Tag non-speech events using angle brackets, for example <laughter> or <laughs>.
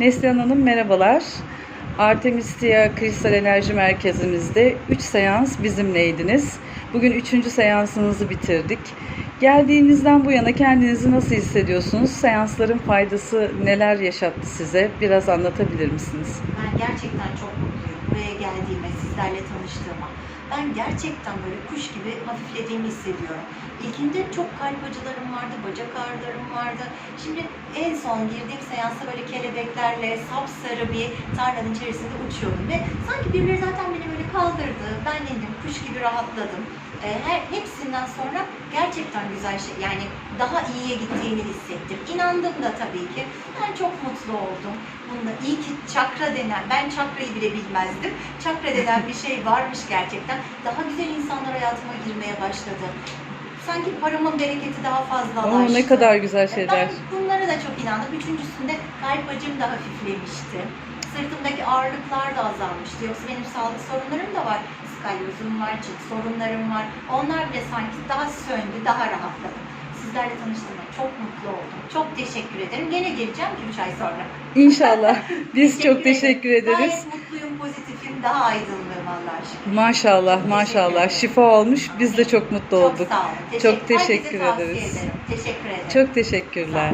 Neslihan Hanım merhabalar. Artemistia Kristal Enerji Merkezimizde 3 seans bizimleydiniz. Bugün 3. seansınızı bitirdik. Geldiğinizden bu yana kendinizi nasıl hissediyorsunuz? Seansların faydası neler yaşattı size? Biraz anlatabilir misiniz? Ben gerçekten çok mutluyum buraya geldiğime, sizlerle tanıştığıma. Ben gerçekten böyle kuş gibi hafiflediğimi hissediyorum. İlkinde çok kalp acılarım vardı, bacak ağrılarım vardı. Şimdi en son girdiğim seansta böyle kelebeklerle sapsarı bir tarlanın içerisinde uçuyordum ve sanki birileri zaten beni böyle kaldırdı. Ben indim, kuş gibi rahatladım. Ee, Her, hepsinden sonra gerçekten güzel şey yani daha iyiye gittiğini hissettim. İnandım da tabii ki. Mutlu oldum. Bunda iyi ki çakra denen, ben çakrayı bile bilmezdim. Çakra denen bir şey varmış gerçekten. Daha güzel insanlar hayatıma girmeye başladı. Sanki paramın bereketi daha fazlalaştı. Oo, ne kadar güzel şeyler. Ben bunlara da çok inandım. Üçüncüsünde kalp acım da hafiflemişti. Sırtımdaki ağırlıklar da azalmıştı. Yoksa benim sağlık sorunlarım da var. Skalyozum var, cilt sorunlarım var. Onlar bile sanki daha söndü, daha rahatladım. Sizlerle tanıştığıma çok mutlu oldum. Çok teşekkür ederim. Gene geleceğim ki 3 ay sonra. İnşallah. <laughs> Biz çok teşekkür ederiz. Gayet mutluyum, pozitifim, daha aydınlığım Allah'a şükür. Maşallah Çok maşallah teşekkür şifa olmuş. Biz de çok mutlu Çok olduk. sağ olun. Çok Herkese teşekkür ederiz. ederim. Teşekkür ederim. Çok teşekkürler.